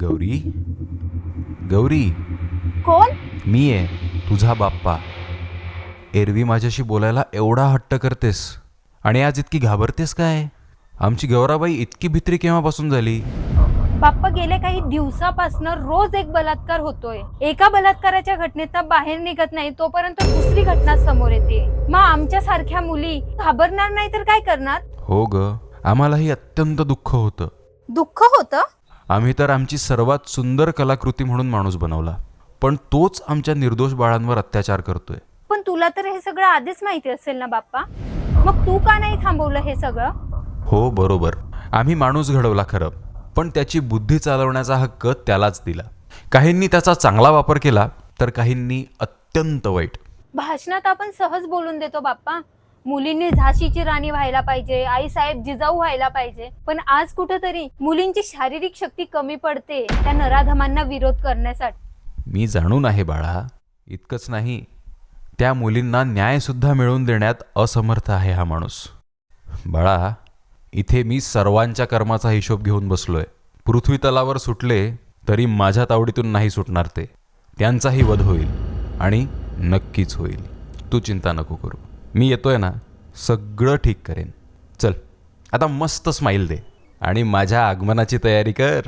गौरी? गौरी? कोण? मी आहे तुझा बाप्पा. एरवी माझ्याशी बोलायला एवढा हट्ट करतेस. आणि आज इतकी घाबरतेस काय? आमची गौराबाई इतकी भित्री केव्हापासून झाली? बाप्पा गेल्या काही दिवसापासून रोज एक बलात्कार होतोय. एका बलात्काराच्या घटनेतनं बाहेर निघत नाही तोपर्यंत दुसरी घटना समोर येते. मग आमच्या सारख्या मुली घाबरणार नाही तर काय करणार? हो ग आम्हालाही अत्यंत दुःख होतं. दुःख होतं? आम्ही तर आमची सर्वात सुंदर कलाकृती म्हणून माणूस बनवला. पण तोच आमच्या निर्दोष बाळांवर अत्याचार करतोय. पण तुला तर हे सगळं आधीच माहिती असेल ना बाप्पा? मग तू का नाही थांबवलं हे सगळं? हो बरोबर. आम्ही माणूस घडवला खरं. पण त्याची बुद्धी चालवण्याचा हक्क त्यालाच दिला. काहींनी त्याचा चांगला वापर केला तर काहींनी अत्यंत वाईट. भाषणात आपण सहज बोलून देतो बाप्पा. मुलींनी झाशीची राणी व्हायला पाहिजे आई साहेब जिजाऊ व्हायला पाहिजे. पण आज कुठंतरी मुलींची शारीरिक शक्ती कमी पडते त्या नराधमांना विरोध करण्यासाठी. मी जाणून आहे बाळा इतकंच नाही त्या मुलींना न्यायसुद्धा मिळवून देण्यात असमर्थ आहे हा माणूस. बाळा इथे मी सर्वांच्या कर्माचा हिशोब घेऊन बसलोय. पृथ्वी तलावर सुटले तरी माझ्या तावडीतून नाही सुटणार ते. त्यांचाही वध होईल आणि नक्कीच होईल. तू चिंता नको करू. मी येतोय ना सगळं ठीक करेन. चल आता मस्त स्माईल दे आणि माझ्या आगमनाची तयारी कर.